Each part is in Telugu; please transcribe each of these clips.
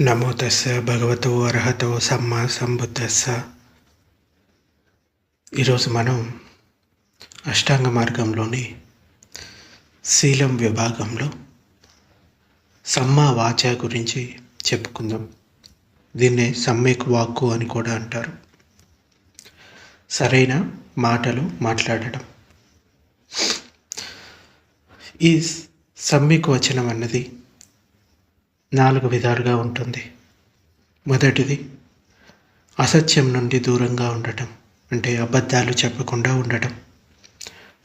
నమో తస్స భగవతో అర్హతో సమ్మా సంబుద్ధస్స. ఈరోజు మనం అష్టాంగ మార్గంలోని శీలం విభాగంలో సమ్మా వాచ గురించి చెప్పుకుందాం. దీన్నే సమ్యక్ వాక్కు అని కూడా అంటారు. సరైన మాటలు మాట్లాడటం. ఈ సమ్యక్ వచనం అన్నది నాలుగు విధాలుగా ఉంటుంది. మొదటిది అసత్యం నుండి దూరంగా ఉండటం అంటే అబద్ధాలు చెప్పకుండా ఉండటం.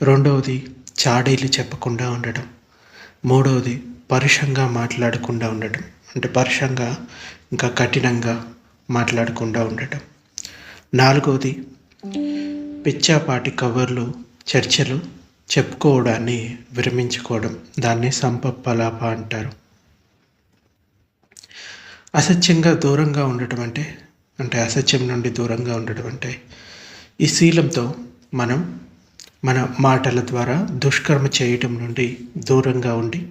రెండవది చాడీలు చెప్పకుండా ఉండటం. మూడవది పరుషంగా మాట్లాడకుండా ఉండటం. అంటే పరుషంగా ఇంకా కఠినంగా మాట్లాడకుండా ఉండటం. నాలుగవది పిచ్చాపాటి కవర్లు చర్చలు చెప్పుకోవడాన్ని విరమించుకోవడం. దాన్ని సంపప్పలాప అంటారు. అసత్యంగా దూరంగా ఉండటం అంటే అంటే అసత్యం నుండి దూరంగా ఉండటం అంటే ఈ శీలంతో మనం మన మాటల ద్వారా దుష్కర్మ చేయటం నుండి దూరంగా ఉండి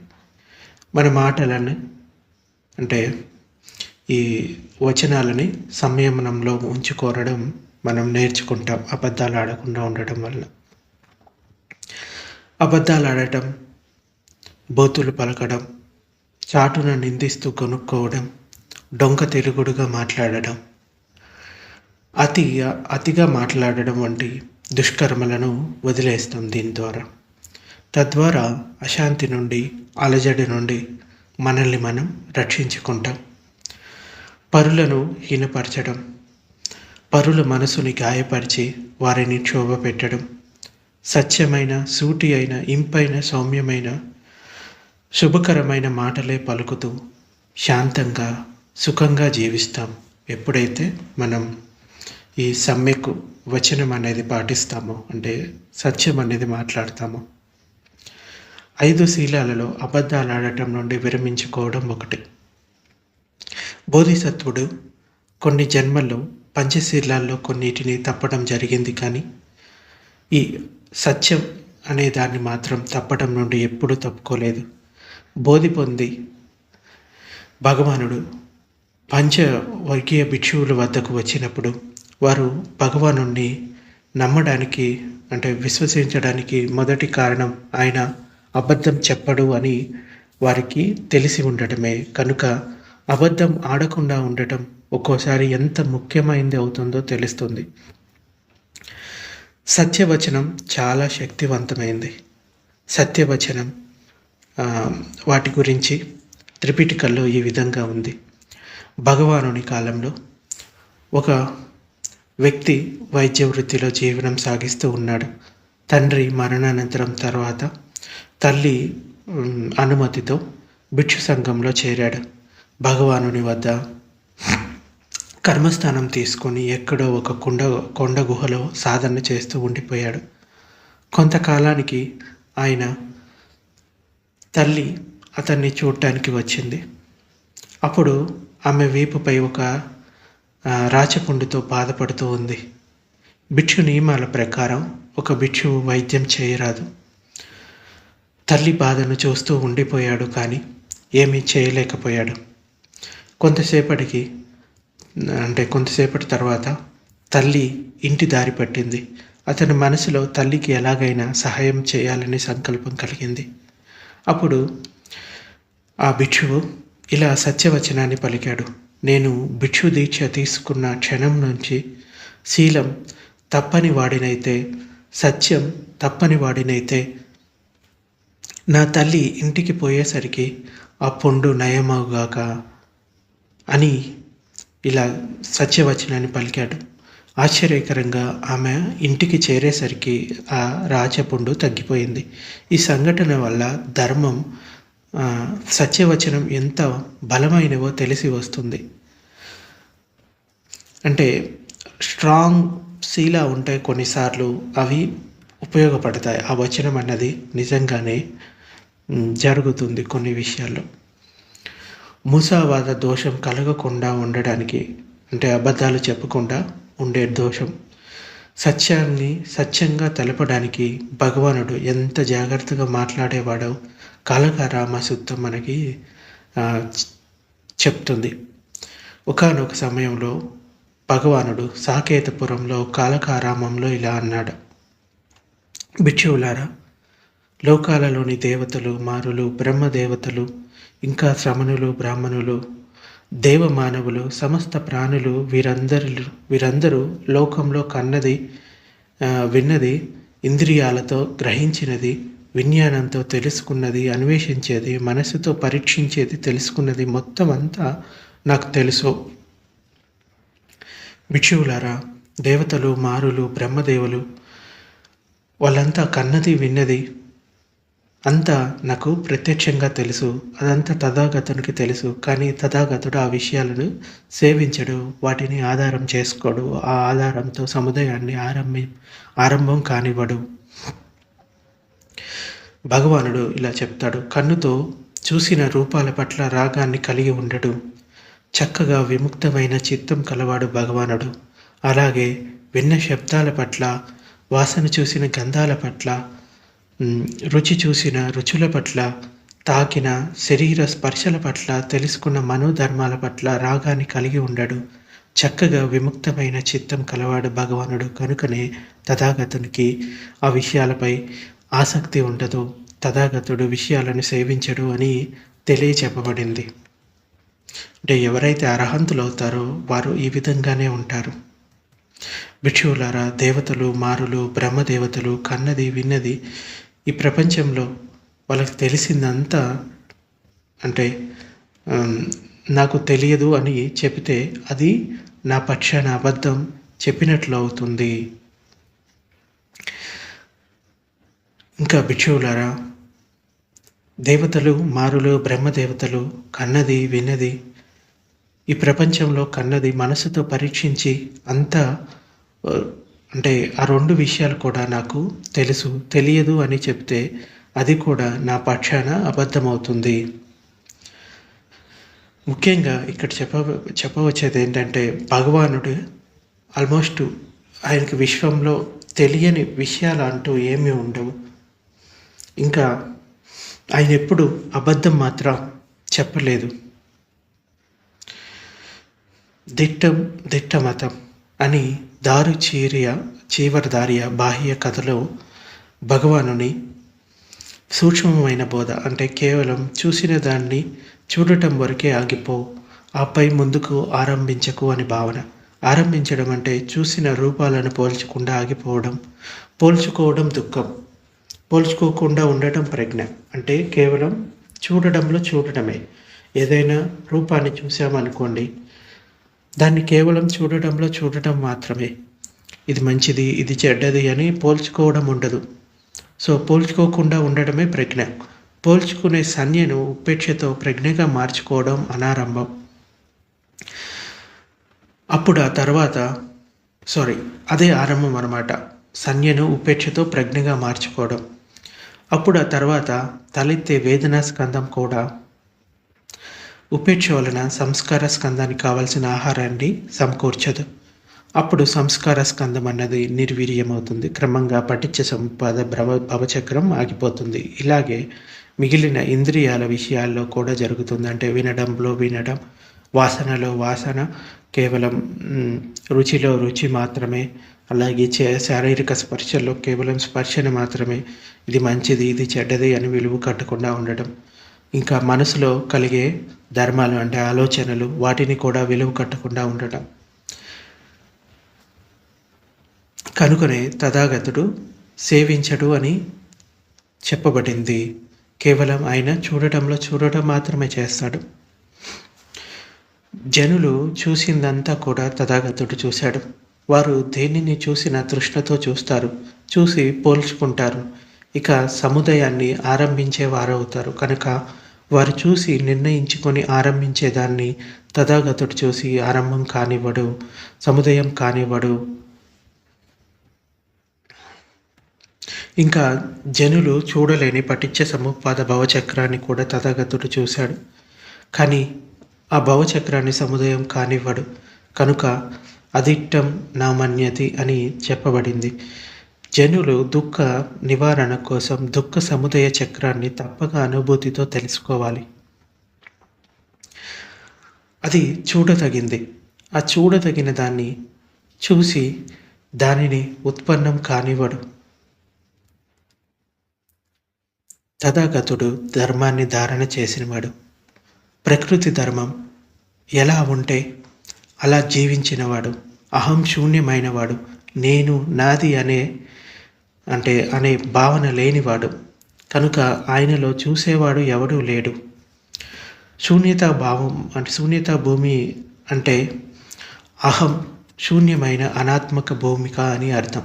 మన మాటలను అంటే ఈ వచనాలని సంయమనంలో ఉంచుకోరడం మనం నేర్చుకుంటాం అబద్ధాలు ఆడకుండా ఉండటం వల్ల అబద్ధాలు ఆడటం బోతులు పలకడం చాటున నిందిస్తూ కొనుక్కోవడం డొంక తెలుగుడుగా మాట్లాడడం అతి అతిగా మాట్లాడడం వంటి దుష్కర్మలను వదిలేస్తాం దీని ద్వారా. తద్వారా అశాంతి నుండి అలజడి నుండి మనల్ని మనం రక్షించుకుంటాం. పరులను హీనపరచడం పరుల మనసుని గాయపరిచి వారిని క్షోభ పెట్టడం సత్యమైన సూటి అయిన ఇంపైన సౌమ్యమైన శుభకరమైన మాటలే పలుకుతూ శాంతంగా సుఖంగా జీవిస్తాం. ఎప్పుడైతే మనం ఈ సమ్మెకు వచనం అనేది పాటిస్తామో అంటే సత్యం అనేది మాట్లాడతామో ఐదు శీలాలలో అబద్ధాలు ఆడటం నుండి విరమించుకోవడం ఒకటి. బోధిసత్వుడు కొన్ని జన్మల్లో పంచశీలాల్లో కొన్నిటిని తప్పడం జరిగింది కానీ ఈ సత్యం అనే దాన్ని మాత్రం తప్పడం నుండి ఎప్పుడూ తప్పుకోలేదు. బోధి పొంది భగవానుడు పంచవర్గీయ భిక్షువుల వద్దకు వచ్చినప్పుడు వారు భగవాను నమ్మడానికి అంటే విశ్వసించడానికి మొదటి కారణం ఆయన అబద్ధం చెప్పడు అని వారికి తెలిసి ఉండటమే. కనుక అబద్ధం ఆడకుండా ఉండటం ఒక్కోసారి ఎంత ముఖ్యమైనది అవుతుందో తెలుస్తుంది. సత్యవచనం చాలా శక్తివంతమైంది. సత్యవచనం వాటి గురించి త్రిపిటికల్లో ఈ విధంగా ఉంది. భగవానుని కాలంలో ఒక వ్యక్తి వైద్య వృత్తిలో జీవనం సాగిస్తూ ఉన్నాడు. తండ్రి మరణానంతరం తర్వాత తల్లి అనుమతితో భిక్షు సంఘంలో చేరాడు. భగవానుని వద్ద కర్మస్థానం తీసుకొని ఎక్కడో ఒక కొండ కొండ గుహలో సాధన చేస్తూ ఉండిపోయాడు. కొంతకాలానికి ఆయన తల్లి అతన్ని చూడటానికి వచ్చింది. అప్పుడు ఆమె వీపుపై ఒక రాచపుండుతో బాధపడుతూ ఉంది. భిక్షు నియమాల ప్రకారం ఒక భిక్షువు వైద్యం చేయరాదు. తల్లి బాధను చూస్తూ ఉండిపోయాడు కానీ ఏమీ చేయలేకపోయాడు. కొంతసేపటికి అంటే కొంతసేపటి తర్వాత తల్లి ఇంటి దారి పట్టింది. అతని మనసులో తల్లికి ఎలాగైనా సహాయం చేయాలనే సంకల్పం కలిగింది. అప్పుడు ఆ భిక్షువు ఇలా సత్యవచనాన్ని పలికాడు. నేను భిక్షు దీక్ష తీసుకున్న క్షణం నుంచి శీలం తప్పని వాడినైతే సత్యం తప్పని వాడినైతే నా తల్లి ఇంటికి పోయేసరికి ఆ పొండు నయమవుగాక అని ఇలా సత్యవచనాన్ని పలికాడు. ఆశ్చర్యకరంగా ఆమె ఇంటికి చేరేసరికి ఆ రాచపుండు తగ్గిపోయింది. ఈ సంఘటన వల్ల ధర్మం సత్యవచనం ఎంత బలమైనవో తెలిసి వస్తుంది. అంటే స్ట్రాంగ్ శీలా ఉంటాయి కొన్నిసార్లు అవి ఉపయోగపడతాయి. ఆ వచనం అన్నది నిజంగానే జరుగుతుంది కొన్ని విషయాల్లో. మూసావాద దోషం కలగకుండా ఉండడానికి అంటే అబద్ధాలు చెప్పకుండా ఉండే దోషం. సత్యాన్ని సత్యంగా తెలపడానికి భగవానుడు ఎంత జాగ్రత్తగా మాట్లాడేవాడో కలక రామసూత్రం మనకి చెప్తుంది. ఒకానొక సమయంలో భగవానుడు సాకేతపురంలో కాలకారామంలో ఇలా అన్నాడు. భిక్షువులారా లోకాలలోని దేవతలు మారులు బ్రహ్మదేవతలు ఇంకా శ్రమణులు బ్రాహ్మణులు దేవమానవులు సమస్త ప్రాణులు వీరందరి వీరందరూ లోకంలో కన్నది విన్నది ఇంద్రియాలతో గ్రహించినది విజ్ఞానంతో తెలుసుకున్నది అన్వేషించేది మనసుతో పరీక్షించేది తెలుసుకున్నది మొత్తం అంతా నాకు తెలుసు. భిక్షువులారా దేవతలు మారులు బ్రహ్మదేవులు వాళ్ళంతా కన్నది విన్నది అంతా నాకు ప్రత్యక్షంగా తెలుసు. అదంతా తథాగతునికి తెలుసు. కానీ తథాగతుడు ఆ విషయాలను సేవించడు. వాటిని ఆధారం చేసుకోడు. ఆ ఆధారంతో సముదాయాన్ని ఆరంభి ఆరంభం కానివ్వడు. భగవానుడు ఇలా చెప్తాడు కన్నుతో చూసిన రూపాల పట్ల రాగాన్ని కలిగి ఉండడు. చక్కగా విముక్తమైన చిత్తం కలవాడు భగవానుడు. అలాగే విన్న శబ్దాల పట్ల వాసన చూసిన గంధాల పట్ల రుచి చూసిన రుచుల పట్ల తాకిన శరీర స్పర్శల పట్ల తెలుసుకున్న మనోధర్మాల పట్ల రాగాన్ని కలిగి ఉండడు. చక్కగా విముక్తమైన చిత్తం కలవాడు భగవానుడు. కనుకనే తథాగతునికి ఆ విషయాలపై ఆసక్తి ఉండదు తథాగతుడు విషయాలను సేవించడు అని తెలియచెప్పబడింది. అంటే ఎవరైతే అర్హంతులు అవుతారో వారు ఈ విధంగానే ఉంటారు. భిక్షువులారా దేవతలు మారులు బ్రహ్మదేవతలు కన్నది విన్నది ఈ ప్రపంచంలో వాళ్ళకి తెలిసిందంతా అంటే నాకు తెలియదు అని చెబితే అది నా పక్షాన అబద్ధం చెప్పినట్లు అవుతుంది. ఇంకా భిక్షువులారా దేవతలు మారులు బ్రహ్మదేవతలు కన్నది విన్నది ఈ ప్రపంచంలో కన్నది మనసుతో పరీక్షించి అంతా అంటే ఆ రెండు విషయాలు కూడా నాకు తెలుసు తెలియదు అని చెప్తే అది కూడా నా పక్షాన అబద్ధమవుతుంది. ముఖ్యంగా ఇక్కడ చెప్ప చెప్పవచ్చేది ఏంటంటే భగవానుడు ఆల్మోస్ట్ ఆయనకి విశ్వంలో తెలియని విషయాలు అంటూ ఏమీ ఉండవు. ఇంకా ఆయన ఎప్పుడు అబద్ధం మాత్రం చెప్పలేదు. దిట్టం మతం అని దారు చీరియ చీవరదారియ బాహ్య కథలో భగవానుని సూక్ష్మమైన బోధ అంటే కేవలం చూసిన దాన్ని చూడటం వరకే ఆగిపో ఆపై ముందుకు ఆరంభించకు అని భావన. ఆరంభించడం అంటే చూసిన రూపాలను పోల్చకుండా ఆగిపోవడం పోల్చుకోవడం దుఃఖం. పోల్చుకోకుండా ఉండటం ప్రజ్ఞ. అంటే కేవలం చూడడంలో చూడటమే. ఏదైనా రూపాన్ని చూసామనుకోండి దాన్ని కేవలం చూడటంలో చూడటం మాత్రమే. ఇది మంచిది ఇది చెడ్డది అని పోల్చుకోవడం ఉండదు. సో పోల్చుకోకుండా ఉండడమే ప్రజ్ఞ. పోల్చుకునే సంజ్ఞను ఉపేక్షతో ప్రజ్ఞగా మార్చుకోవడం అనారంభం. అప్పుడు ఆ తర్వాత సారీ అదే ఆరంభం అనమాట సంజ్ఞను ఉపేక్షతో ప్రజ్ఞగా మార్చుకోవడం. అప్పుడు ఆ తర్వాత తలెత్తే వేదనా స్కందం కూడా ఉపేక్ష వలన సంస్కార స్కందానికి కావలసిన ఆహారాన్ని సమకూర్చదు. అప్పుడు సంస్కార స్కందం అన్నది నిర్వీర్యమవుతుంది. క్రమంగా పటిచ్చ సంపాద భ్రమ భవచక్రం ఆగిపోతుంది. ఇలాగే మిగిలిన ఇంద్రియాల విషయాల్లో కూడా జరుగుతుంది. అంటే వినడంలో వినడం వాసనలో వాసన కేవలం రుచిలో రుచి మాత్రమే అలాగే చే శారీరక స్పర్శలో కేవలం స్పర్శను మాత్రమే. ఇది మంచిది ఇది చెడ్డది అని విలువ కట్టకుండా ఉండడం ఇంకా మనసులో కలిగే ధర్మాలు అంటే ఆలోచనలు వాటిని కూడా విలువ కట్టకుండా ఉండటం. కనుకనే తథాగతుడు సేవించడు అని చెప్పబడింది. కేవలం ఆయన చూడటంలో చూడటం మాత్రమే చేస్తాడు. జనులు చూసిందంతా కూడా తథాగతుడు చూశాడు. వారు దేనిని చూసిన తృష్ణతో చూస్తారు చూసి పోల్చుకుంటారు. ఇక సముదాయాన్ని ఆరంభించే వారవుతారు. కనుక వారు చూసి నిర్ణయించుకొని ఆరంభించేదాన్ని తథాగతుడు చూసి ఆరంభం కానివ్వడు సముదాయం కానివ్వడు. ఇంకా జనులు చూడలేని పటిచ్చ సముపాద భవచక్రాన్ని కూడా తథాగతుడు చూశాడు. కానీ ఆ భవచక్రాన్ని సముదాయం కానివ్వడు. కనుక అదిట్టం నా మన్యతి అని చెప్పబడింది. జనులు దుఃఖ నివారణ కోసం దుఃఖ సముదయ చక్రాన్ని తప్పక అనుభూతితో తెలుసుకోవాలి. అది చూడదగింది. ఆ చూడదగిన దాన్ని చూసి దానిని ఉత్పన్నం కానివ్వడు. తథాగతుడు ధర్మాన్ని ధారణ చేసినవాడు. ప్రకృతి ధర్మం ఎలా ఉంటే అలా జీవించినవాడు అహం శూన్యమైనవాడు నేను నాది అనే అంటే అనే భావన లేనివాడు. కనుక ఆయనలో చూసేవాడు ఎవడూ లేడు. శూన్యత భావం అంటే శూన్యత భూమి అంటే అహం శూన్యమైన అనాత్మక భూమిక అని అర్థం.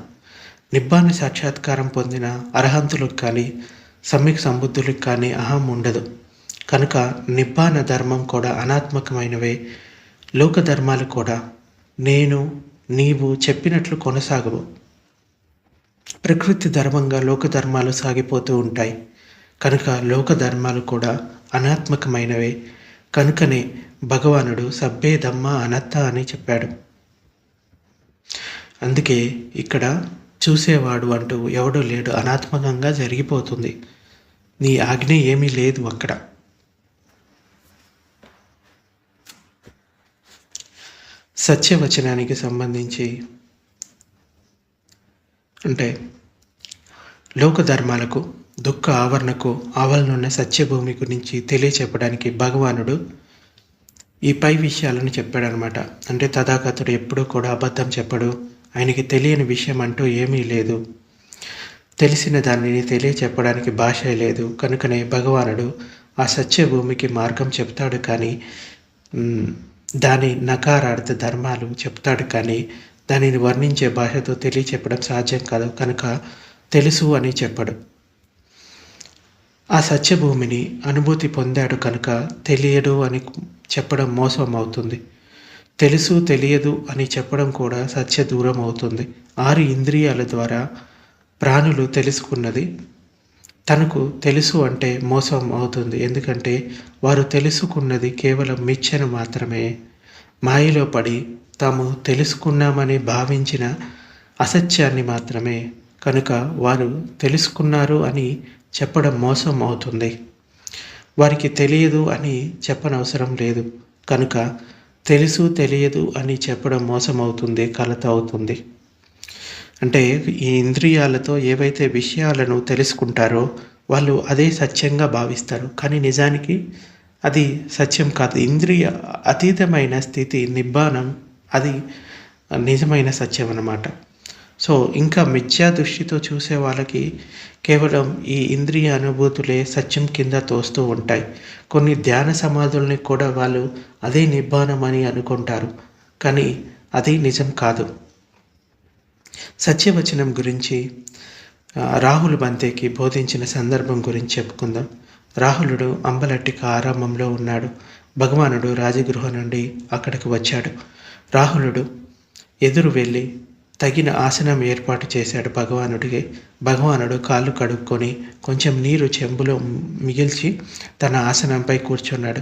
నిబ్బాన సాక్షాత్కారం పొందిన అర్హంతులకు కానీ సమ్యక్ సంబుద్ధులకు కానీ అహం ఉండదు. కనుక నిబ్బాన ధర్మం కూడా అనాత్మకమైనవే. లోక ధర్మాలు కూడా నేను నీవు చెప్పినట్లు కొనసాగవు. ప్రకృతి ధర్మంగా లోక ధర్మాలు సాగిపోతూ ఉంటాయి. కనుక లోక ధర్మాలు కూడా అనాత్మకమైనవే. కనుకనే భగవానుడు సబ్బే ధమ్మ అనత్త అని చెప్పాడు. అందుకే ఇక్కడ చూసేవాడు అంటూ ఎవడూ లేడు. అనాత్మకంగా జరిగిపోతుంది. నీ ఆజ్ఞ ఏమీ లేదు అక్కడ. సత్యవచనానికి సంబంధించి అంటే లోక ధర్మాలకు దుఃఖ ఆవరణకు ఆవలనున్న సత్యభూమి గురించి తెలియచెప్పడానికి భగవానుడు ఈ పై విషయాలను చెప్పాడనమాట. అంటే తథాగతుడు ఎప్పుడూ కూడా అబద్ధం చెప్పడు. ఆయనకి తెలియని విషయం అంటూ ఏమీ లేదు. తెలిసిన దానిని తెలియచెప్పడానికి భాష లేదు. కనుకనే భగవానుడు ఆ సత్యభూమికి మార్గం చెప్తాడు కానీ దాని నకారార్థ ధర్మాలు చెప్తాడు కానీ దానిని వర్ణించే భాషతో తెలియచెప్పడం సాధ్యం కాదు. కనుక తెలుసు అని చెప్పడు. ఆ సత్యభూమిని అనుభూతి పొందాడు కనుక తెలియడు అని చెప్పడం మోసం అవుతుంది తెలుసు తెలియదు అని చెప్పడం కూడా సత్య దూరం అవుతుంది. ఆరు ఇంద్రియాల ద్వారా ప్రాణులు తెలుసుకున్నది తనకు తెలుసు అంటే మోసం అవుతుంది. ఎందుకంటే వారు తెలుసుకున్నది కేవలం మిచ్చను మాత్రమే. మాయలో పడి తాము తెలుసుకున్నామని భావించిన అసత్యాన్ని మాత్రమే. కనుక వారు తెలుసుకున్నారు అని చెప్పడం మోసం అవుతుంది. వారికి తెలియదు అని చెప్పనవసరం లేదు. కనుక తెలుసు తెలియదు అని చెప్పడం మోసం అవుతుంది కలత అవుతుంది. అంటే ఈ ఇంద్రియాలతో ఏవైతే విషయాలను తెలుసుకుంటారో వాళ్ళు అదే సత్యంగా భావిస్తారు. కానీ నిజానికి అది సత్యం కాదు. ఇంద్రియ అతీతమైన స్థితి నిబ్బానం అది నిజమైన సత్యం అన్నమాట. సో ఇంకా మిథ్యా దృష్టితో చూసే వాళ్ళకి కేవలం ఈ ఇంద్రియ అనుభూతులే సత్యం కింద తోస్తూ ఉంటాయి. కొన్ని ధ్యాన సమాధుల్ని కూడా వాళ్ళు అదే నిబ్బానం అని అనుకుంటారు. కానీ అది నిజం కాదు. సత్యవచనం గురించి రాహుల్ బంతేకి బోధించిన సందర్భం గురించి చెప్పుకుందాం. రాహులుడు అంబలట్టిక ఆరంభంలో ఉన్నాడు. భగవానుడు రాజగృహ నుండి అక్కడికి వచ్చాడు. రాహులుడు ఎదురు వెళ్ళి తగిన ఆసనం ఏర్పాటు చేశాడు భగవానుడికి. భగవానుడు కాళ్ళు కడుక్కొని కొంచెం నీరు చెంబులో మిగిల్చి తన ఆసనంపై కూర్చున్నాడు.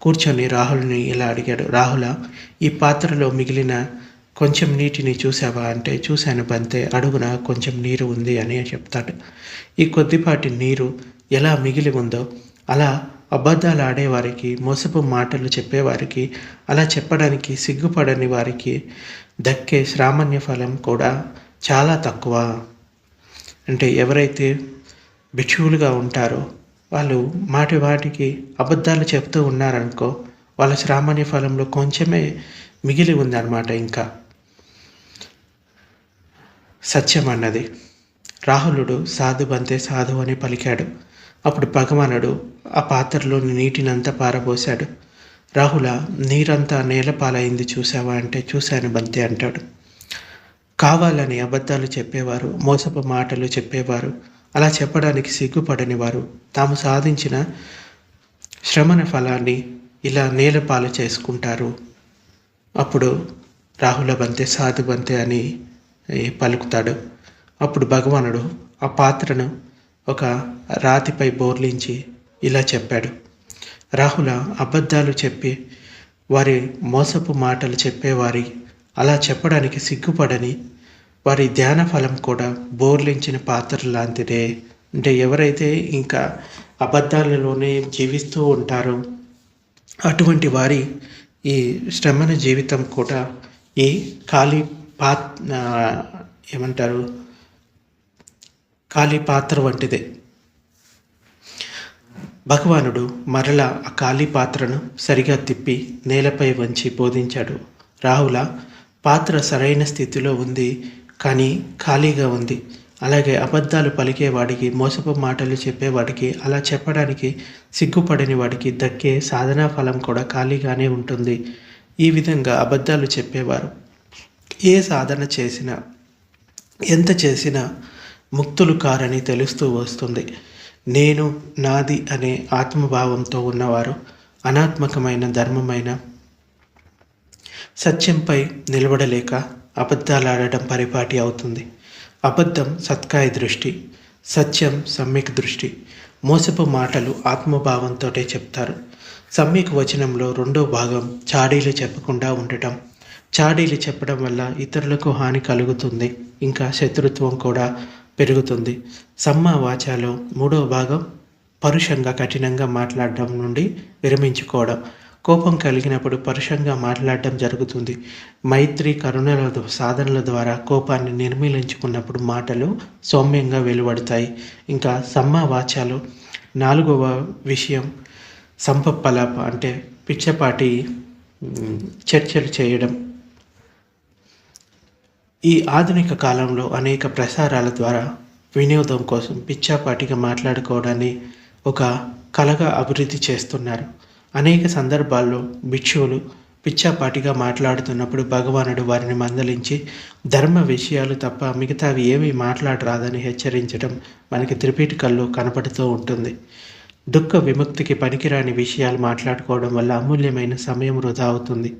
కూర్చొని రాహుల్ని ఇలా అడిగాడు. రాహుల ఈ పాత్రలో మిగిలిన కొంచెం నీటిని చూసావా అంటే చూశాను బంతే అడుగున కొంచెం నీరు ఉంది అని చెప్తాడు. ఈ కొద్దిపాటి నీరు ఎలా మిగిలి ఉందో అలా అబద్ధాలు ఆడేవారికి మోసపు మాటలు చెప్పేవారికి అలా చెప్పడానికి సిగ్గుపడని వారికి దక్కే శ్రామణ్య ఫలం కూడా చాలా తక్కువ. అంటే ఎవరైతే భిక్షువులుగా ఉంటారో వాళ్ళు మాటి వాటికి అబద్ధాలు చెప్తూ ఉన్నారనుకో వాళ్ళ శ్రామణ్య ఫలంలో కొంచెమే మిగిలి ఉందన్నమాట ఇంకా. సత్యం అన్నది. రాహులుడు సాధు బంతే సాధు అని పలికాడు. అప్పుడు భగవానుడు ఆ పాత్రలోని నీటినంతా పారబోశాడు. రాహుల నీరంతా నేలపాలైంది చూసావా అంటే చూశాను బంతే అంటాడు. కావాలని అబద్ధాలు చెప్పేవారు మోసపు మాటలు చెప్పేవారు అలా చెప్పడానికి సిగ్గుపడని వారు తాము సాధించిన శ్రమణ ఫలాన్ని ఇలా నేలపాలు చేసుకుంటారు. అప్పుడు రాహుల బంతే సాధు బంతే అని పలుకుతాడు. అప్పుడు భగవానుడు ఆ పాత్రను ఒక రాతిపై బోర్లించి ఇలా చెప్పాడు. రాహుల అబద్ధాలు చెప్పి వారి మోసపు మాటలు చెప్పేవారి అలా చెప్పడానికి సిగ్గుపడని వారి ధ్యాన ఫలం కూడా బోర్లించిన పాత్ర లాంటిదే. అంటే ఎవరైతే ఇంకా అబద్ధాలలోనే జీవిస్తూ ఉంటారో అటువంటి వారి ఈ శ్రమణ జీవితం కూడా ఈ ఖాళీ పాత్ ఏమంటారు? ఖాళీ పాత్ర వంటిదే. భగవానుడు మరలా ఆ ఖాళీ పాత్రను సరిగా తిప్పి నేలపై వంచి బోధించాడు. రాహుల పాత్ర సరైన స్థితిలో ఉంది కానీ ఖాళీగా ఉంది. అలాగే అబద్ధాలు పలికేవాడికి మోసపు మాటలు చెప్పేవాడికి అలా చెప్పడానికి సిగ్గుపడని వాడికి దక్కే సాధనా ఫలం కూడా ఖాళీగానే ఉంటుంది. ఈ విధంగా అబద్ధాలు చెప్పేవారు. ఏ సాధన చేసినా ఎంత చేసినా ముక్తులు కారని తెలుస్తూ వస్తుంది. నేను నాది అనే ఆత్మభావంతో ఉన్నవారు అనాత్మకమైన ధర్మమైన సత్యంపై నిలబడలేక అబద్ధాలాడటం పరిపాటి అవుతుంది. అబద్ధం సత్కాయ దృష్టి సత్యం సమ్యక్ దృష్టి మోసపు మాటలు ఆత్మభావంతోటే చెప్తారు. సమ్యక్ వచనంలో రెండో భాగం చాడీలు చెప్పకుండా ఉండటం. చాడీలు చెప్పడం వల్ల ఇతరులకు హాని కలుగుతుంది ఇంకా శత్రుత్వం కూడా పెరుగుతుంది. సమ్మ వాచాలో మూడో భాగం పరుషంగా కఠినంగా మాట్లాడడం నుండి విరమించుకోవడం. కోపం కలిగినప్పుడు పరుషంగా మాట్లాడటం జరుగుతుంది. మైత్రి కరుణల సాధనల ద్వారా కోపాన్ని నిర్మీలించుకున్నప్పుడు మాటలు సౌమ్యంగా వెలువడతాయి. ఇంకా సమ్మ వాచాలు నాలుగవ విషయం సంపప్పలాప అంటే పిచ్చపాటి చర్చలు చేయడం. ఈ ఆధునిక కాలంలో అనేక ప్రసారాల ద్వారా వినోదం కోసం పిచ్చాపాటిగా మాట్లాడుకోవడాన్ని ఒక కళగా అభివృద్ధి చేస్తున్నారు. అనేక సందర్భాల్లో భిక్షువులు పిచ్చాపాటిగా మాట్లాడుతున్నప్పుడు భగవానుడు వారిని మందలించి ధర్మ విషయాలు తప్ప మిగతావి ఏమీ మాట్లాడరాదని హెచ్చరించడం మనకి త్రిపీఠికల్లో కనపడుతూ ఉంటుంది. దుఃఖ విముక్తికి పనికిరాని విషయాలు మాట్లాడుకోవడం వల్ల అమూల్యమైన సమయం వృధా అవుతుంది.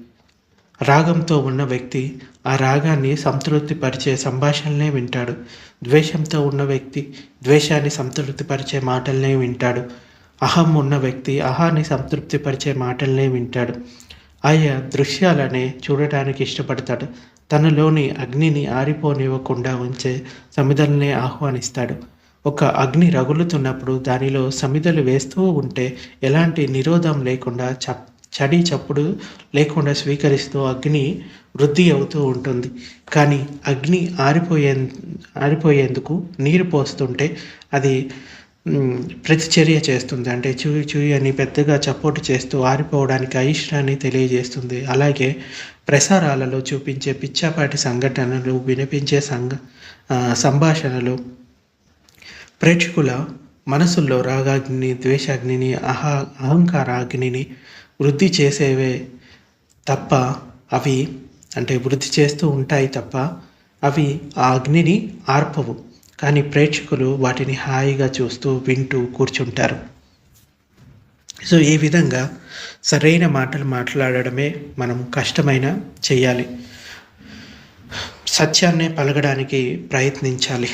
రాగంతో ఉన్న వ్యక్తి ఆ రాగాన్ని సంతృప్తిపరిచే సంభాషణలే వింటాడు. ద్వేషంతో ఉన్న వ్యక్తి ద్వేషాన్ని సంతృప్తిపరిచే మాటలనే వింటాడు. అహం ఉన్న వ్యక్తి అహాన్ని సంతృప్తిపరిచే మాటలనే వింటాడు. ఆయా దృశ్యాలనే చూడటానికి ఇష్టపడతాడు. తనలోని అగ్నిని ఆరిపోనివ్వకుండా ఉంచే సమిదలనే ఆహ్వానిస్తాడు. ఒక అగ్ని రగులుతున్నప్పుడు దానిలో సమిధలు వేస్తూ ఉంటే ఎలాంటి నిరోధం లేకుండా చప్ చడి చప్పుడు లేకుండా స్వీకరిస్తూ అగ్ని వృద్ధి అవుతూ ఉంటుంది. కానీ అగ్ని ఆరిపోయే ఆరిపోయేందుకు నీరు పోస్తుంటే అది ప్రతిచర్య చేస్తుంది. అంటే చూయి చూయి అని పెద్దగా చపోటు చేస్తూ ఆరిపోవడానికి అయిష్టాన్ని తెలియజేస్తుంది. అలాగే ప్రసారాలలో చూపించే పిచ్చాపాటి సంఘటనలు వినిపించే సంఘ సంభాషణలు ప్రేక్షకుల మనసుల్లో రాగాగ్ని ద్వేషాగ్నిని అహా అహంకారాగ్నిని వృద్ధి చేసేవే తప్ప అవి అంటే వృద్ధి చేస్తూ ఉంటాయి తప్ప అవి ఆ అగ్నిని ఆర్పవు. కానీ ప్రేక్షకులు వాటిని హాయిగా చూస్తూ వింటూ కూర్చుంటారు. సో ఈ విధంగా సరైన మాటలు మాట్లాడడమే మనం కష్టమైన చేయాలి. సత్యాన్నే పలకడానికి ప్రయత్నించాలి.